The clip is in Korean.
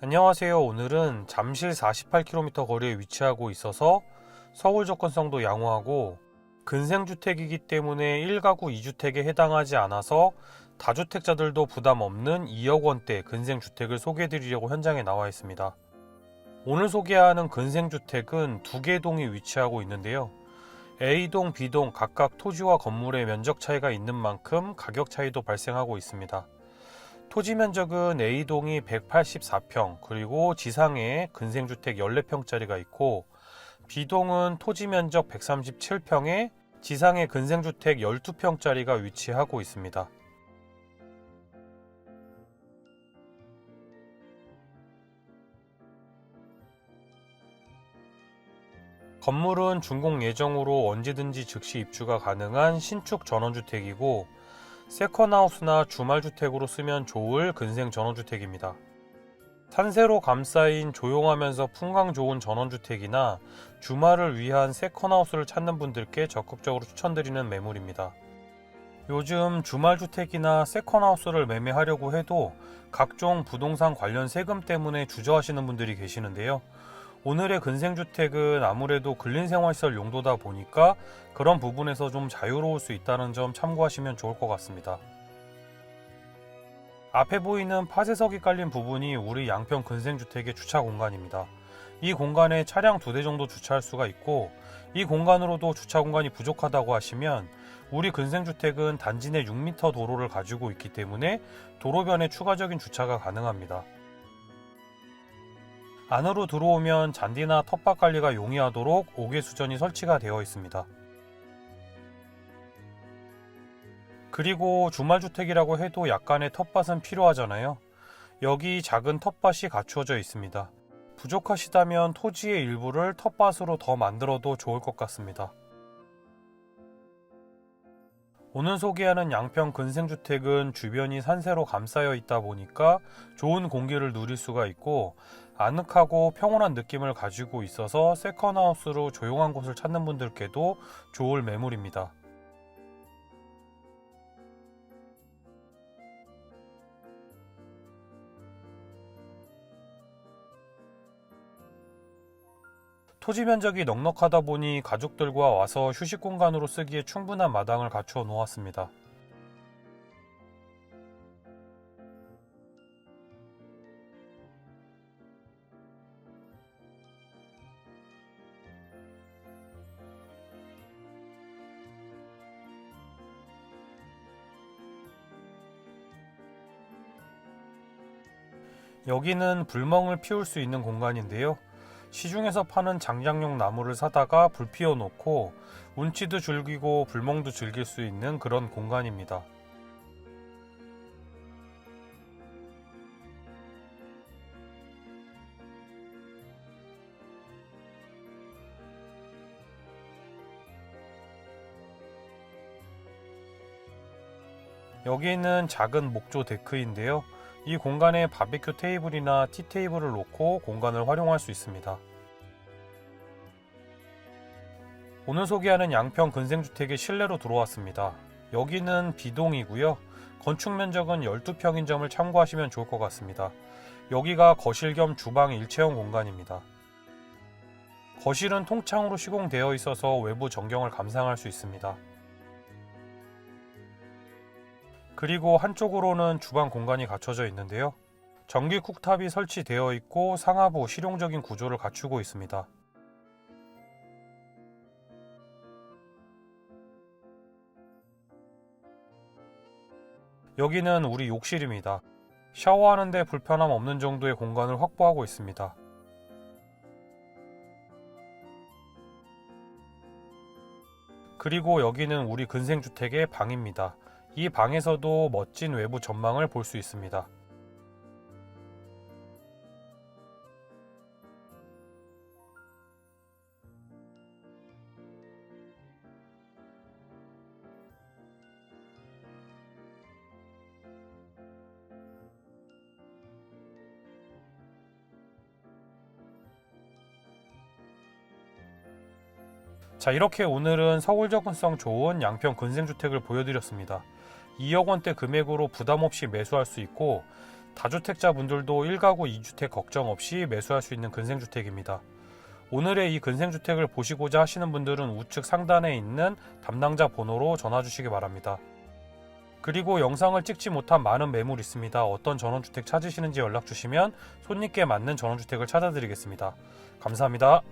안녕하세요. 오늘은 잠실 48km 거리에 위치하고 있어서 서울 접근성도 양호하고 근생주택이기 때문에 1가구 2주택에 해당하지 않아서 다주택자들도 부담 없는 2억 원대 근생주택을 소개해 드리려고 현장에 나와 있습니다. 오늘 소개하는 근생주택은 두 개 동이 위치하고 있는데요. A동, B동 각각 토지와 건물의 면적 차이가 있는 만큼 가격 차이도 발생하고 있습니다. 토지 면적은 A동이 184평, 그리고 지상에 근생주택 14평짜리가 있고, B동은 토지 면적 137평에 지상에 근생주택 12평짜리가 위치하고 있습니다. 건물은 준공 예정으로 언제든지 즉시 입주가 가능한 신축 전원주택이고, 세컨하우스나 주말주택으로 쓰면 좋을 근생 전원주택입니다. 산세로 감싸인 조용하면서 풍광 좋은 전원주택이나 주말을 위한 세컨하우스를 찾는 분들께 적극적으로 추천드리는 매물입니다. 요즘 주말주택이나 세컨하우스를 매매하려고 해도 각종 부동산 관련 세금 때문에 주저하시는 분들이 계시는데요. 오늘의 근생주택은 아무래도 근린생활시설 용도다 보니까 그런 부분에서 좀 자유로울 수 있다는 점 참고하시면 좋을 것 같습니다. 앞에 보이는 파쇄석이 깔린 부분이 우리 양평 근생주택의 주차 공간입니다. 이 공간에 차량 두 대 정도 주차할 수가 있고 이 공간으로도 주차 공간이 부족하다고 하시면 우리 근생주택은 단지 내 6m 도로를 가지고 있기 때문에 도로변에 추가적인 주차가 가능합니다. 안으로 들어오면 잔디나 텃밭 관리가 용이하도록 옥외 수전이 설치가 되어 있습니다. 그리고 주말주택이라고 해도 약간의 텃밭은 필요하잖아요. 여기 작은 텃밭이 갖추어져 있습니다. 부족하시다면 토지의 일부를 텃밭으로 더 만들어도 좋을 것 같습니다. 오늘 소개하는 양평 근생주택은 주변이 산세로 감싸여 있다 보니까 좋은 공기를 누릴 수가 있고 아늑하고 평온한 느낌을 가지고 있어서 세컨하우스로 조용한 곳을 찾는 분들께도 좋을 매물입니다. 토지 면적이 넉넉하다 보니 가족들과 와서 휴식 공간으로 쓰기에 충분한 마당을 갖추어 놓았습니다. 여기는 불멍을 피울 수 있는 공간인데요. 시중에서 파는 장작용 나무를 사다가 불 피워 놓고 운치도 즐기고 불멍도 즐길 수 있는 그런 공간입니다. 여기는 작은 목조 데크인데요. 이 공간에 바베큐 테이블이나 티 테이블을 놓고 공간을 활용할 수 있습니다. 오늘 소개하는 양평 근생주택의 실내로 들어왔습니다. 여기는 B동이고요. 건축 면적은 12평인 점을 참고하시면 좋을 것 같습니다. 여기가 거실 겸 주방 일체형 공간입니다. 거실은 통창으로 시공되어 있어서 외부 전경을 감상할 수 있습니다. 그리고 한쪽으로는 주방 공간이 갖춰져 있는데요. 전기 쿡탑이 설치되어 있고 상하부 실용적인 구조를 갖추고 있습니다. 여기는 우리 욕실입니다. 샤워하는데 불편함 없는 정도의 공간을 확보하고 있습니다. 그리고 여기는 우리 근생주택의 방입니다. 이 방에서도 멋진 외부 전망을 볼 수 있습니다. 자, 이렇게 오늘은 서울 접근성 좋은 양평 근생주택을 보여드렸습니다. 2억 원대 금액으로 부담 없이 매수할 수 있고 다주택자분들도 1가구 2주택 걱정 없이 매수할 수 있는 근생주택입니다. 오늘의 이 근생주택을 보시고자 하시는 분들은 우측 상단에 있는 담당자 번호로 전화 주시기 바랍니다. 그리고 영상을 찍지 못한 많은 매물 있습니다. 어떤 전원주택 찾으시는지 연락 주시면 손님께 맞는 전원주택을 찾아드리겠습니다. 감사합니다.